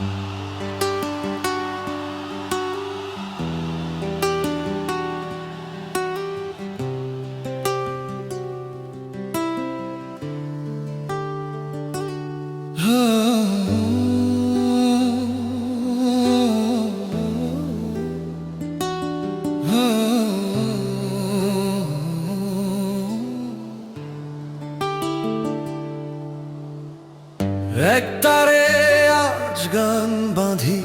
গান বাঁধি।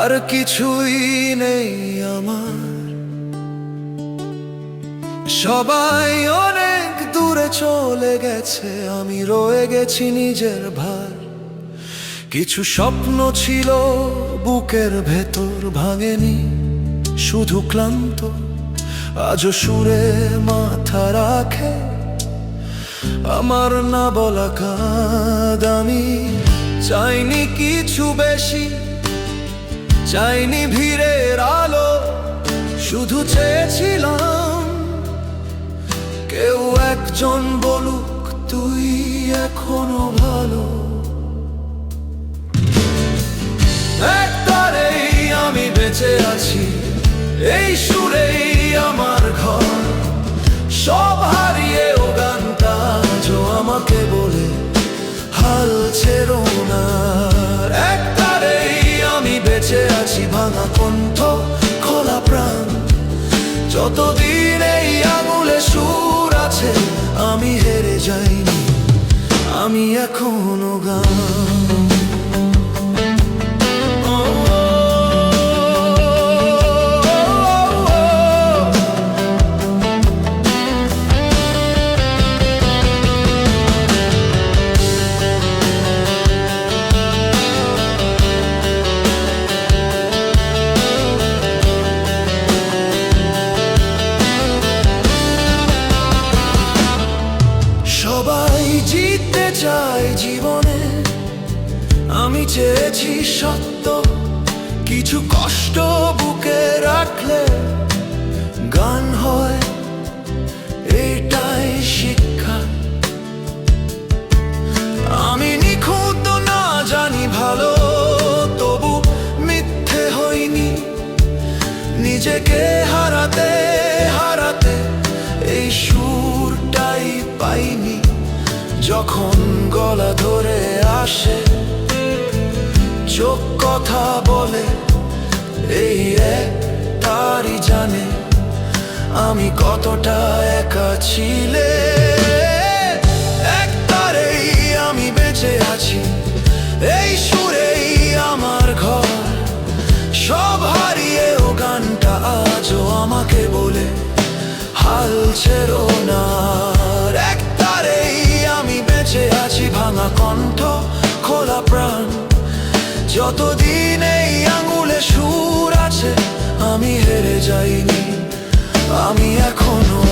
আর কিছুই নেই আমার। সবাই অনেক দূরে চলে গেছে, আমি রয়ে গেছি নিজের ভার। কিছু স্বপ্ন ছিল, বুকের ভেতর ভাঙেনি। শুধু ক্লান্ত, আজও সুরে মাথা রাখে। আমার না বলা কাদ আমি চাইনি কিছু বেশি, চাইনি ভিড়ের আলো। শুধু চেয়েছিলাম কেউ একজন বলুক, তুই এখনও ভালো। একটারেই আমি বেঁচে আছি, এই সুরেই আমার ঘর। সব হারিয়ে ও গানটা আজও আমাকে বলে হাল ছেড়ো না। একটারেই আমি বেঁচে আছি ভাঙা কণ্ঠ, খোলা প্রাণ। যতদিন এই আঙুলে সুর আছে, আমি হেরে যাইনি। আমি এখনও গান। সবাই জিততে চাই জীবনে। আমি চেয়েছি সত্য, কিছু কষ্ট বুকে রাখলে গান হয়, এটাই শিক্ষা। আমি নিখুঁত না জানি ভালো, তবু মিথ্যে হইনি। নিজেকে যখন গলা ধরে আসে, চোখ কথা বলে, এই এক তারই জানে আমি কতটা একা ছিলে। এক তারেই আমি বেঁচে আছি, এই সুরেই আমার ঘর। গানটা আজও আমাকে বলে, হাল ছেড়ো না। ভাঙা কণ্ঠ খোলা প্রাণ। যতদিন এই আঙুলে সুর আছে আমি হেরে যাইনি। আমি এখনও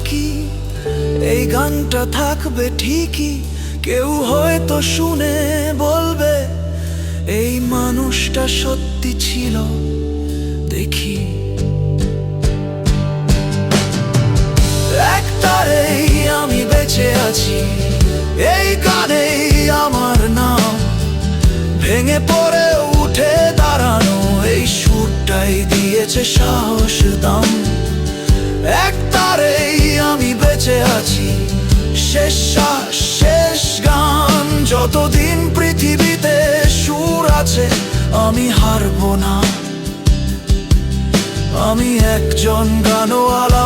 থাকি, এই গানটা থাকবে ঠিকই। কেউ হয়তো শুনে বলবে, এই মানুষটা সত্যি ছিল, দেখি। একটারেই আমি বেঁচে আছি, এই গানেই আমার নাম। ভেঙে পড়ে উঠে দাঁড়ানো, এই সুরটাই দিয়েছে সাহস, দাম। এক বেঁচে আছি। শেষ শেষ গান, যতদিন পৃথিবীতে সুর আছে, আমি হারবো না। আমি একজন গানওয়ালা